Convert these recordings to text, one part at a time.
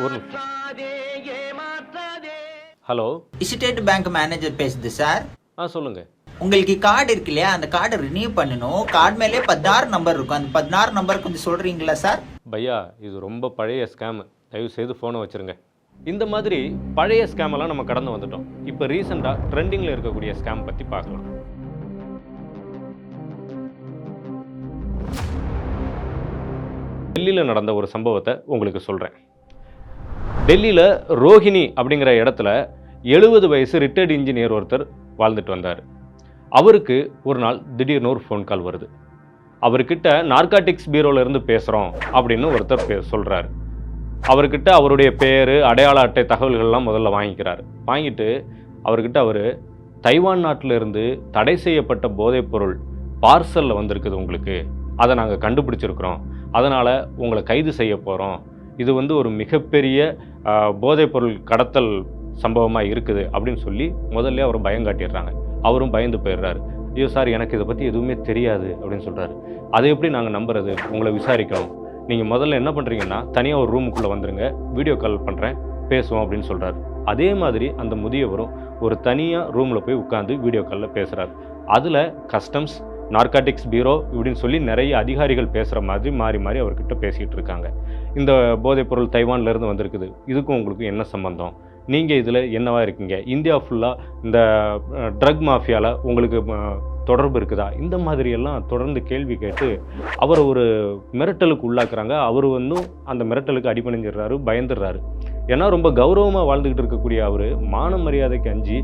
ஒரு நிமிஷம். Hello state bank manager பேசுது சார் ஆ சொல்லுங்கள் உங்களுக்கு கார்டு இருக்கு இல்லையா? அந்த கார்டை ரினியூ பண்ணணும். கார்டு மேலே பதினாறு நம்பர் இருக்கும். அந்த பதினாறு நம்பர் கொஞ்சம் சொல்றீங்களா சார் பையா இது ரொம்ப பழைய ஸ்கேம் தயவு செய்து ஃபோனை வச்சுருங்க. இந்த மாதிரி பழைய ஸ்கேம் எல்லாம் நம்ம கடந்து வந்துட்டோம். இப்போ ரீசெண்டாக ட்ரெண்டிங்கில் இருக்கக்கூடிய ஸ்கேம் பற்றி பார்க்கலாம். டெல்லியில் நடந்த ஒரு சம்பவத்தை உங்களுக்கு சொல்கிறேன் டெல்லியில் ரோஹிணி அப்படிங்கிற இடத்துல எழுபது வயசு ரிட்டையர்டு இன்ஜினியர் ஒருத்தர் வாழ்ந்துட்டு வந்தார். அவருக்கு ஒரு நாள் திடீர்னு ஒரு ஃபோன் கால் வருது. அவர்கிட்ட நார்காட்டிக்ஸ் பீரோலேருந்து பேசுகிறோம் அப்படின்னு ஒருத்தர் பே சொல்கிறாரு அவர்கிட்ட அவருடைய பேர் அடையாள அட்டை தகவல்கள்லாம் முதல்ல வாங்கிக்கிறார். வாங்கிட்டு அவர்கிட்ட அவர் தைவான் நாட்டிலிருந்து தடை செய்யப்பட்ட போதைப்பொருள் பார்சலில் வந்திருக்குது உங்களுக்கு. அதை நாங்கள் கண்டுபிடிச்சிருக்கிறோம். அதனால் உங்களை கைது செய்ய போகிறோம் இது வந்து ஒரு மிகப்பெரிய போதைப்பொருள் கடத்தல் சம்பவமாக இருக்குது அப்படின்னு சொல்லி முதல்ல அவர் பயம் காட்டிடுறாங்க. அவரும் பயந்து போயிடுறாரு. ஐயோ சார் எனக்கு இதை பற்றி எதுவுமே தெரியாது அப்படின்னு சொல்கிறாரு அதை எப்படி நாங்கள் நம்புறது? உங்களை விசாரிக்கணும். நீங்கள் முதல்ல என்ன பண்ணுறீங்கன்னா தனியாக ஒரு ரூமுக்குள்ளே வந்துருங்க. வீடியோ கால் பண்ணுறேன் பேசுவோம் அப்படின்னு சொல்கிறாரு அதே மாதிரி அந்த முதியவரும் ஒரு தனியாக ரூமில் போய் உட்காந்து வீடியோ காலில் பேசுகிறார் அதில் கஸ்டம்ஸ் நார்காட்டிக்ஸ் பீரோ இப்படின்னு சொல்லி நிறைய அதிகாரிகள் பேசுகிற மாதிரி மாறி மாறி அவர்கிட்ட பேசிகிட்டு இருக்காங்க. இந்த போதைப்பொருள் தைவான்லேருந்து வந்திருக்குது. இதுக்கும் உங்களுக்கு என்ன சம்பந்தம்? நீங்கள் இதில் என்னவா இருக்கீங்க? இந்தியா ஃபுல்லாக இந்த ட்ரக் மாஃபியாவில் உங்களுக்கு தொடர்பு இருக்குதா? இந்த மாதிரியெல்லாம் தொடர்ந்து கேள்வி கேட்டு அவரை ஒரு மிரட்டலுக்கு உள்ளாக்குறாங்க. அவர் வந்து அந்த மிரட்டலுக்கு அடிபணிஞ்சிடுறாரு பயந்துடுறாரு. ஏன்னா ரொம்ப கௌரவமாக வாழ்ந்துக்கிட்டு இருக்கக்கூடிய அவர் மான மரியாதைக்கு அஞ்சு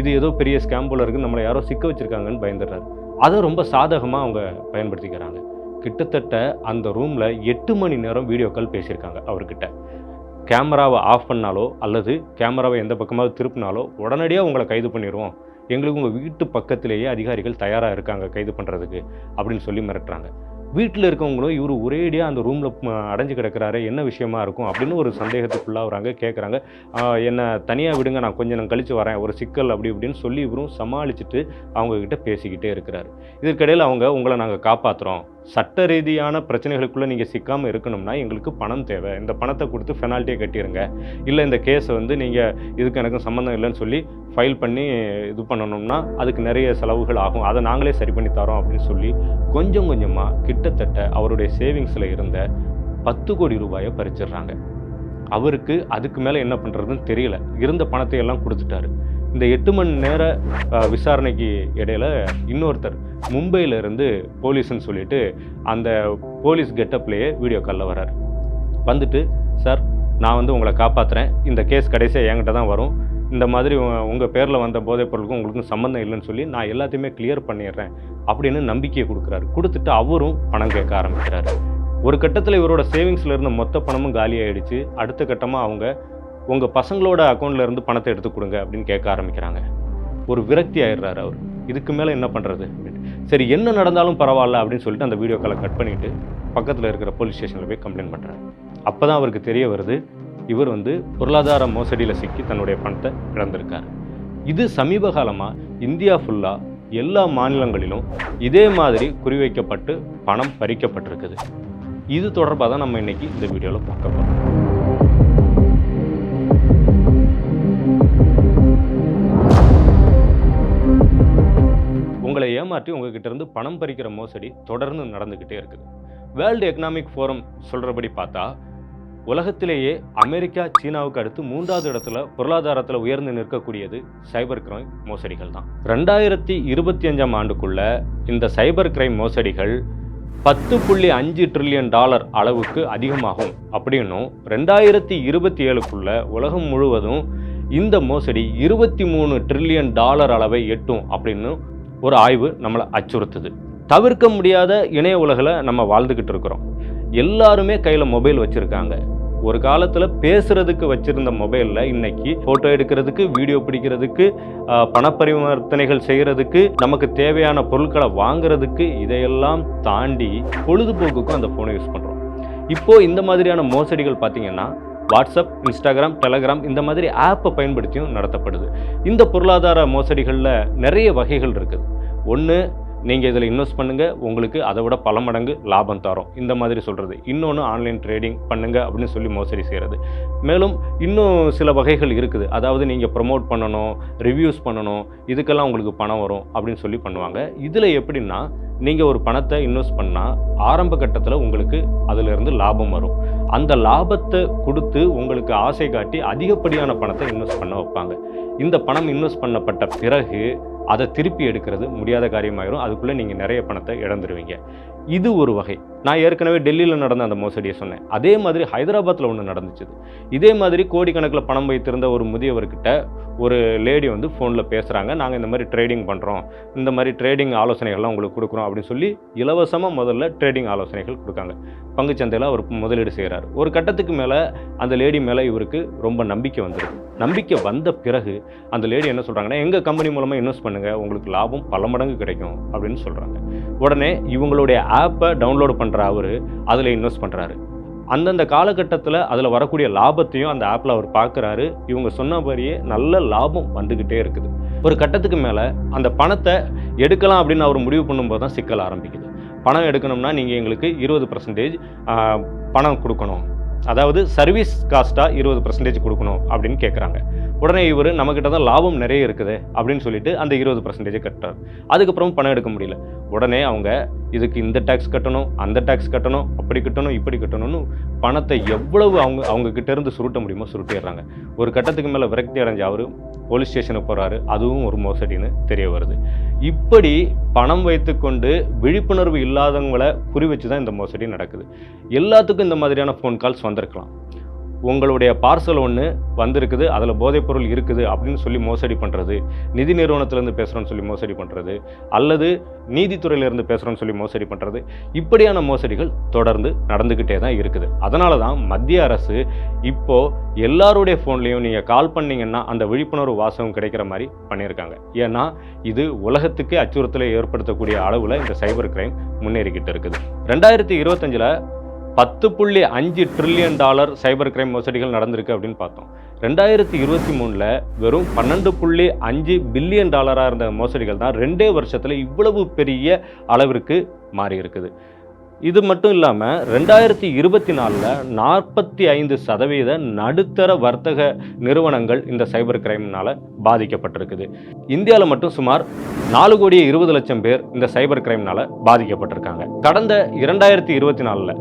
இது ஏதோ பெரிய ஸ்கேம் போல இருக்குன்னு நம்மளை யாரோ சிக்க வச்சுருக்காங்கன்னு பயந்துடுறாரு. அதை ரொம்ப சாதகமாக அவங்க பயன்படுத்திக்கிறாங்க. கிட்டத்தட்ட அந்த ரூமில் எட்டு மணி நேரம் வீடியோ கால் பேசியிருக்காங்க அவர்கிட்ட. கேமராவை ஆஃப் பண்ணாலோ அல்லது கேமராவை எந்த பக்கமாவது திருப்பினாலோ உடனடியாக உங்களை கைது பண்ணிடுவோம் எங்களுக்கு உங்கள் வீட்டு பக்கத்திலேயே அதிகாரிகள் தயாராக இருக்காங்க கைது பண்ணுறதுக்கு அப்படின்னு சொல்லி மிரட்டுறாங்க. வீட்டில் இருக்கவங்களும் இவர் ஒரேடியாக அந்த ரூமில் அடைஞ்சு கிடக்கிறாரு என்ன விஷயமா இருக்கும் அப்படின்னு ஒரு சந்தேகத்துக்குள்ளாகிறாங்க கேட்குறாங்க என்னை தனியாக விடுங்க நான் கொஞ்சம் நான் கழித்து வரேன் ஒரு சிக்கல் அப்படி இப்படின்னு சொல்லி இவரும் சமாளிச்சுட்டு அவங்கக்கிட்ட பேசிக்கிட்டே இருக்கிறாரு. இதற்கிடையில் அவங்க உங்களை நாங்கள் காப்பாற்றுறோம் சட்ட ரீதியான பிரச்சனைகளுக்குள்ளே நீங்கள் சிக்காமல் இருக்கணும்னா எங்களுக்கு பணம் தேவை. இந்த பணத்தை கொடுத்து பெனால்ட்டியை கட்டிடுங்க இல்லை இந்த கேஸை வந்து நீங்கள் இதுக்கு எனக்கும் சம்மந்தம் இல்லைன்னு சொல்லி ஃபைல் பண்ணி இது பண்ணணும்னா அதுக்கு நிறைய செலவுகள் ஆகும். அதை நாங்களே சரி பண்ணி தரோம் அப்படின்னு சொல்லி கொஞ்சம் கொஞ்சமாக கிட்டத்தட்ட அவருடைய சேவிங்ஸில் இருந்த பத்து கோடி ரூபாயை பறிச்சிடுறாங்க. அவருக்கு அதுக்கு மேலே என்ன பண்ணுறதுன்னு தெரியல. இருந்த பணத்தை எல்லாம் கொடுத்துட்டாரு. இந்த எட்டு மணி நேர விசாரணைக்கு இடையில இன்னொருத்தர் மும்பையிலேருந்து போலீஸ்னு சொல்லிட்டு அந்த போலீஸ் கெட்டப்லேயே வீடியோ காலில் வரார் வந்துட்டு சார் நான் வந்து உங்களை காப்பாற்றுறேன் இந்த கேஸ் கடைசியாக என்கிட்ட தான் வரும். இந்த மாதிரி உங்கள் பேரில் வந்த போதைப் பொருளுக்கும் உங்களுக்கும் சம்மந்தம் இல்லைன்னு சொல்லி நான் எல்லாத்தையுமே கிளியர் பண்ணிடுறேன். அப்படின்னு நம்பிக்கையை கொடுக்குறாரு. கொடுத்துட்டு அவரும் பணம் கேட்க ஆரம்பிக்கிறாரு. ஒரு கட்டத்தில் இவரோட சேவிங்ஸில் இருந்த மொத்த பணமும் காலியாகிடுச்சு அடுத்த கட்டமாக அவங்க உங்கள் பசங்களோட அக்கௌண்ட்லேருந்து பணத்தை எடுத்து கொடுங்க அப்படின்னு கேட்க ஆரம்பிக்கிறாங்க. ஒரு விரக்தி ஆயிடுறாரு அவர். இதுக்கு மேலே என்ன பண்ணுறது சரி என்ன நடந்தாலும் பரவாயில்ல அப்படின்னு சொல்லிட்டு அந்த வீடியோ காலை கட் பண்ணிவிட்டு பக்கத்தில் இருக்கிற போலீஸ் ஸ்டேஷனில் போய் கம்ப்ளைண்ட் பண்ணுறாரு அப்போ தான் அவருக்கு தெரிய வருது இவர் வந்து பொருளாதார மோசடியில் சிக்கி தன்னுடைய பணத்தை இழந்திருக்கார். இது சமீப காலமாக இந்தியா ஃபுல்லாக எல்லா மாநிலங்களிலும் இதே மாதிரி குறிவைக்கப்பட்டு பணம் பறிக்கப்பட்டிருக்குது. இது தொடர்பாக தான் நம்ம இன்னைக்கு இந்த வீடியோவில் பார்க்க போகிறோம் ஏமாற்றி உங்ககிட்ட இருந்து பணம் பறிக்கிற மோசடி தொடர்ந்து நடந்துக்கிட்டே இருக்குது. வேர்ல்டு எக்கனாமிக் ஃபோரம் சொல்கிறபடி பார்த்தா உலகத்திலேயே அமெரிக்கா சீனாவுக்கு அடுத்து மூன்றாவது இடத்துல பொருளாதாரத்தில் உயர்ந்து நிற்கக்கூடியது சைபர் கிரைம் மோசடிகள் தான். ரெண்டாயிரத்தி இருபத்தி அஞ்சாம் ஆண்டுக்குள்ள இந்த சைபர் கிரைம் மோசடிகள் பத்து புள்ளி அஞ்சு ட்ரில்லியன் டாலர் அளவுக்கு அதிகமாகும் அப்படின்னும் ரெண்டாயிரத்தி இருபத்தி ஏழுக்குள்ள உலகம் முழுவதும் இந்த மோசடி இருபத்தி மூணு ட்ரில்லியன் டாலர் அளவை எட்டும் அப்படின்னு ஒரு ஆய்வு நம்மளை அச்சுறுத்துது. தவிர்க்க முடியாத இணைய உலகில் நம்ம வாழ்ந்துக்கிட்டு இருக்கிறோம். எல்லாருமே கையில் மொபைல் வச்சுருக்காங்க. ஒரு காலத்தில் பேசுகிறதுக்கு வச்சுருந்த மொபைலில் இன்னைக்கு ஃபோட்டோ எடுக்கிறதுக்கு வீடியோ பிடிக்கிறதுக்கு பணப்பரிவர்த்தனைகள் செய்கிறதுக்கு நமக்கு தேவையான பொருட்களை வாங்குறதுக்கு இதையெல்லாம் தாண்டி பொழுதுபோக்குக்கும் அந்த ஃபோனை யூஸ் பண்ணுறோம் இப்போது இந்த மாதிரியான மோசடிகள் பார்த்திங்கன்னா வாட்ஸ்அப் இன்ஸ்டாகிராம் டெலகிராம் இந்த மாதிரி ஆப்பை பயன்படுத்தியும் நடத்தப்படுது. இந்த பொருளாதார மோசடிகளில் நிறைய வகைகள் இருக்குது. ஒன்று நீங்கள் இதில் இன்வெஸ்ட் பண்ணுங்கள் உங்களுக்கு அதை விட பல மடங்கு லாபம் தரும். இந்த மாதிரி சொல்கிறது இன்னொன்று ஆன்லைன் ட்ரேடிங் பண்ணுங்கள் அப்படின்னு சொல்லி மோசடி செய்கிறது மேலும் இன்னும் சில வகைகள் இருக்குது. அதாவது நீங்கள் ப்ரொமோட் பண்ணணும் ரிவ்யூஸ் பண்ணணும் இதுக்கெல்லாம் உங்களுக்கு பணம் வரும் அப்படின்னு சொல்லி பண்ணுவாங்க. இதில் எப்படின்னா நீங்கள் ஒரு பணத்தை இன்வெஸ்ட் பண்ணால் ஆரம்ப கட்டத்தில் உங்களுக்கு அதிலிருந்து லாபம் வரும். அந்த லாபத்தை கொடுத்து உங்களுக்கு ஆசை காட்டி அதிகப்படியான பணத்தை இன்வெஸ்ட் பண்ண வைப்பாங்க. இந்த பணம் இன்வெஸ்ட் பண்ணப்பட்ட பிறகு அதை திருப்பி எடுக்கிறது முடியாத காரியமாயிரும். அதுக்குள்ளே நீங்கள் நிறைய பணத்தை இழந்துருவீங்க. இது ஒரு வகை. நான் ஏற்கனவே டெல்லியில் நடந்த அந்த மோசடியை சொன்னேன். அதே மாதிரி ஹைதராபாத்தில் ஒன்று நடந்துச்சு இதே மாதிரி கோடிக்கணக்கில் பணம் வைத்திருந்த ஒரு முதியவர்கிட்ட ஒரு லேடி வந்து ஃபோனில் பேசுகிறாங்க நாங்கள் இந்த மாதிரி ட்ரேடிங் பண்ணுறோம் இந்த மாதிரி ட்ரேடிங் ஆலோசனைகள்லாம் உங்களுக்கு கொடுக்குறோம் அப்படின்னு சொல்லி இலவசமாக முதல்ல ட்ரேடிங் ஆலோசனைகள் கொடுக்காங்க. பங்குச்சந்தையில் அவர் முதலீடு செய்கிறார் ஒரு கட்டத்துக்கு மேலே அந்த லேடி மேலே இவருக்கு ரொம்ப நம்பிக்கை வந்துருக்கு. நம்பிக்கை வந்த பிறகு அந்த லேடி என்ன சொல்கிறாங்கன்னா எங்கள் கம்பெனி மூலமாக இன்வெஸ்ட் பண்ணுங்கள் உங்களுக்கு லாபம் பல மடங்கு கிடைக்கும். அப்படின்னு சொல்கிறாங்க உடனே இவங்களுடைய ஆப்பை டவுன்லோட் பண்ணுற அவர் அதில் இன்வெஸ்ட் பண்ணுறாரு அந்தந்த காலகட்டத்தில் அதில் வரக்கூடிய லாபத்தையும் அந்த ஆப்பில் அவர் பார்க்குறாரு இவங்க சொன்ன மாதிரியே நல்ல லாபம் வந்துக்கிட்டே இருக்குது. ஒரு கட்டத்துக்கு மேலே அந்த பணத்தை எடுக்கலாம் அப்படின்னு அவர் முடிவு பண்ணும்போது தான் சிக்கல் ஆரம்பிக்குது. பணம் எடுக்கணும்னா நீங்கள் எங்களுக்கு இருபது பர்சன்டேஜ் பணம் கொடுக்கணும். அதாவது சர்வீஸ் காஸ்ட்டாக இருபது பர்சன்டேஜ் கொடுக்கணும் அப்படின்னு கேட்குறாங்க உடனே இவர் நம்மக்கிட்ட தான் லாபம் நிறைய இருக்குது அப்படின்னு சொல்லிட்டு அந்த இருபது பர்சன்டேஜ் கட்டுறாரு. அதுக்கப்புறம் பணம் எடுக்க முடியல. உடனே அவங்க இதுக்கு இந்த டேக்ஸ் கட்டணும் அந்த டேக்ஸ் கட்டணும் அப்படி கட்டணும் இப்படி கட்டணும்னு பணத்தை எவ்வளவு அவங்க அவங்கக்கிட்டேருந்து இருந்து சுருட்ட முடியுமோ சுருட்டிடுறாங்க. ஒரு கட்டத்துக்கு மேலே விரக்தி அடைஞ்ச அவர் போலீஸ் ஸ்டேஷனுக்கு போகிறாரு அதுவும் ஒரு மோசடின்னு தெரிய வருது. இப்படி பணம் வைத்துக்கொண்டு விழிப்புணர்வு இல்லாதவங்களை குறி வச்சு தான் இந்த மோசடி நடக்குது. எல்லாத்துக்கும் இந்த மாதிரியான ஃபோன் கால்ஸ் வந்திருக்கலாம். உங்களுடைய பார்சல் ஒன்று வந்திருக்குது அதில் போதைப்பொருள் இருக்குது அப்படின்னு சொல்லி மோசடி பண்ணுறது நிதி நிறுவனத்திலேருந்து பேசுகிறோன்னு சொல்லி மோசடி பண்ணுறது அல்லது நீதித்துறையிலேருந்து பேசுகிறோன்னு சொல்லி மோசடி பண்ணுறது இப்படியான மோசடிகள் தொடர்ந்து நடந்துக்கிட்டே தான் இருக்குது. அதனால தான் மத்திய அரசு இப்போது எல்லாருடைய ஃபோன்லேயும் நீங்கள் கால் பண்ணிங்கன்னா அந்த விழிப்புணர்வு வாசகம் கிடைக்கிற மாதிரி பண்ணியிருக்காங்க. ஏன்னா இது உலகத்துக்கே அச்சுறுத்தலை ஏற்படுத்தக்கூடிய அளவில் இந்த சைபர் கிரைம் முன்னேறிக்கிட்டு இருக்குது. ரெண்டாயிரத்தி இருபத்தஞ்சில் பத்து புள்ளி அஞ்சு ட்ரில்லியன் டாலர் சைபர் கிரைம் மோசடிகள் நடந்திருக்கு அப்படின்னு பார்த்தோம். ரெண்டாயிரத்தி இருபத்தி மூணில் வெறும் பன்னெண்டு புள்ளி அஞ்சு பில்லியன் டாலராக இருந்த மோசடிகள் தான் ரெண்டே வருஷத்தில் இவ்வளவு பெரிய அளவிற்கு மாறி இருக்குது. இது மட்டும் இல்லாமல் ரெண்டாயிரத்தி இருபத்தி நாலில் நாற்பத்தி ஐந்து சதவீத நடுத்தர வர்த்தக நிறுவனங்கள் இந்த சைபர் கிரைம்னால் பாதிக்கப்பட்டிருக்குது. இந்தியாவில் மட்டும் சுமார் நாலு கோடியே இருபது லட்சம் பேர் இந்த சைபர் கிரைம்னால் பாதிக்கப்பட்டிருக்காங்க. கடந்த இரண்டாயிரத்தி இருபத்தி நாலில்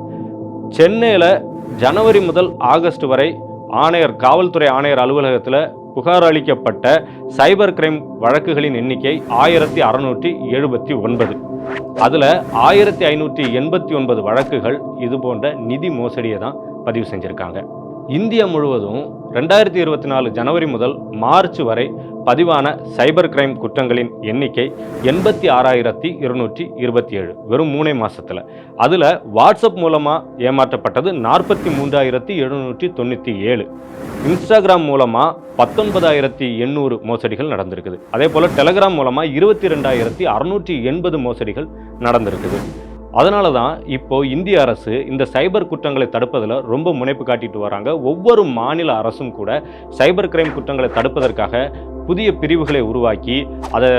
சென்னையில் ஜனவரி முதல் ஆகஸ்ட் வரை ஆணையர் காவல்துறை ஆணையர் அலுவலகத்தில் புகார் அளிக்கப்பட்ட சைபர் கிரைம் வழக்குகளின் எண்ணிக்கை ஆயிரத்தி அறநூற்றி எழுபத்தி ஒன்பது. அதில் ஆயிரத்தி ஐநூற்றி எண்பத்தி ஒன்பது வழக்குகள் இது போன்ற நிதி மோசடியை தான் பதிவு செஞ்சுருக்காங்க. இந்தியா முழுவதும் ரெண்டாயிரத்தி இருபத்தி நாலு ஜனவரி முதல் மார்ச் வரை பதிவான சைபர் கிரைம் குற்றங்களின் எண்ணிக்கை எண்பத்தி ஆறாயிரத்தி இருநூற்றி இருபத்தி ஏழு வெறும் மூணே மாதத்தில் அதில் வாட்ஸ்அப் மூலமாக ஏமாற்றப்பட்டது நாற்பத்தி மூன்றாயிரத்தி எழுநூற்றி தொண்ணூற்றி ஏழு. இன்ஸ்டாகிராம் மூலமாக பத்தொன்பதாயிரத்தி எண்ணூறு மோசடிகள் நடந்திருக்குது. அதே போல் டெலகிராம் மூலமாக இருபத்தி ரெண்டாயிரத்தி அறுநூற்றி எண்பது மோசடிகள் நடந்திருக்குது. அதனால தான் இப்போ இந்திய அரசு இந்த சைபர் குற்றங்களை தடுப்பதில் ரொம்ப முனைப்பு காட்டிட்டு வராங்க. ஒவ்வொரு மாநில அரசும் கூட சைபர் கிரைம் குற்றங்களை தடுப்பதற்காக புதிய பிரிவுகளை உருவாக்கி அதை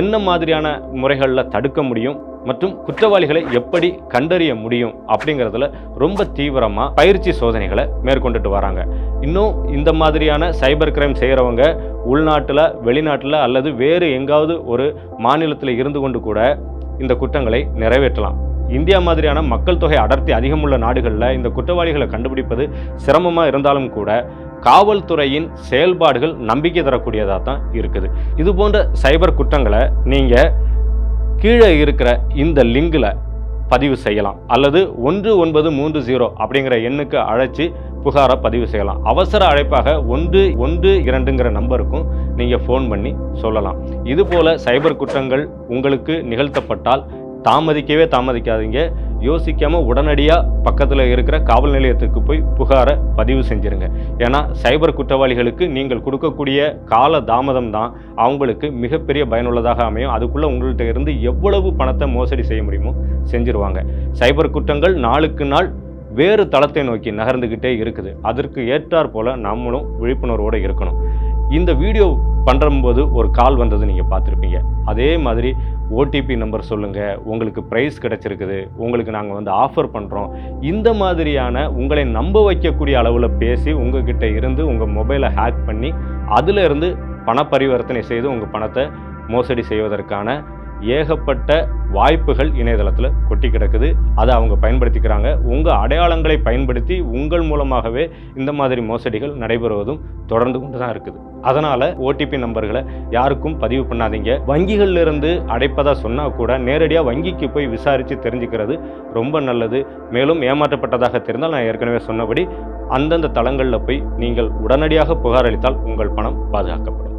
என்ன மாதிரியான முறைகளில் தடுக்க முடியும் மற்றும் குற்றவாளிகளை எப்படி கண்டறிய முடியும் அப்படிங்கிறதுல ரொம்ப தீவிரமாக பயிற்சி சோதனைகளை மேற்கொண்டுட்டு வராங்க. இன்னும் இந்த மாதிரியான சைபர் கிரைம் செய்கிறவங்க உள்நாட்டில் வெளிநாட்டில் அல்லது வேறு எங்காவது ஒரு மாநிலத்தில் இருந்து கொண்டு கூட இந்த குற்றங்களை நிறைவேற்றலாம். இந்தியா மாதிரியான மக்கள் தொகை அடர்த்தி அதிகமுள்ள நாடுகளில் இந்த குற்றவாளிகளை கண்டுபிடிப்பது சிரமமாக இருந்தாலும் கூட காவல்துறையின் செயல்பாடுகள் நம்பிக்கை தரக்கூடியதாக தான் இருக்குது. இது போன்ற சைபர் குற்றங்களை நீங்கள் கீழே இருக்கிற இந்த லிங்கில் பதிவு செய்யலாம். அல்லது ஒன்று ஒன்பது மூன்று ஜீரோ அப்படிங்கிற எண்ணுக்கு அழைச்சி புகாரை பதிவு செய்யலாம். அவசர அழைப்பாக ஒன்று ஒன்று இரண்டுங்கிற நம்பருக்கும் நீங்கள் ஃபோன் பண்ணி சொல்லலாம். இதுபோல் சைபர் குற்றங்கள் உங்களுக்கு நிகழ்த்தப்பட்டால் தாமதிக்கவே தாமதிக்காதீங்க. யோசிக்காமல் உடனடியாக பக்கத்தில் இருக்கிற காவல் நிலையத்துக்கு போய் புகாரை பதிவு செஞ்சுருங்க. ஏன்னா சைபர் குற்றவாளிகளுக்கு நீங்கள் கொடுக்கக்கூடிய கால தாமதம் தான் அவங்களுக்கு மிகப்பெரிய பயனுள்ளதாக அமையும். அதுக்குள்ளே உங்கள்கிட்ட இருந்து எவ்வளவு பணத்தை மோசடி செய்ய முடியுமோ செஞ்சுருவாங்க. சைபர் குற்றங்கள் நாளுக்கு நாள் வேறு தளத்தை நோக்கி நகர்ந்துக்கிட்டே இருக்குது. அதற்கு ஏற்றாற்போல் நம்மளும் விழிப்புணர்வோடு இருக்கணும். இந்த வீடியோ பண்ணும்போது ஒரு கால் வந்தது நீங்கள் பார்த்துருப்பீங்க. அதே மாதிரி ஓடிபி நம்பர் சொல்லுங்கள் உங்களுக்கு ப்ரைஸ் கிடச்சிருக்குது உங்களுக்கு நாங்கள் வந்து ஆஃபர் பண்ணுறோம் இந்த மாதிரியான உங்களை நம்ப வைக்கக்கூடிய அளவில் பேசி உங்ககிட்ட இருந்து உங்கள் மொபைலை ஹேக் பண்ணி அதிலிருந்து பண பரிவர்த்தனை செய்து உங்கள் பணத்தை மோசடி செய்வதற்கான ஏகப்பட்ட வாய்ப்புகள் இணையதளத்தில் கொட்டி கிடக்குது. அதை அவங்க பயன்படுத்திக்கிறாங்க. உங்கள் அடையாளங்களை பயன்படுத்தி உங்கள் மூலமாகவே இந்த மாதிரி மோசடிகள் நடைபெறுவதும் தொடர்ந்து கொண்டு தான் இருக்குது. அதனால் ஓடிபி நம்பர்களை யாருக்கும் பதிவு பண்ணாதீங்க. வங்கிகளிலிருந்து இருந்து சொன்னால் கூட நேரடியாக வங்கிக்கு போய் விசாரித்து தெரிஞ்சுக்கிறது ரொம்ப நல்லது. மேலும் ஏமாற்றப்பட்டதாக தெரிந்தால் நான் ஏற்கனவே சொன்னபடி அந்தந்த தளங்களில் போய் நீங்கள் உடனடியாக புகாரளித்தால் உங்கள் பணம் பாதுகாக்கப்படும்.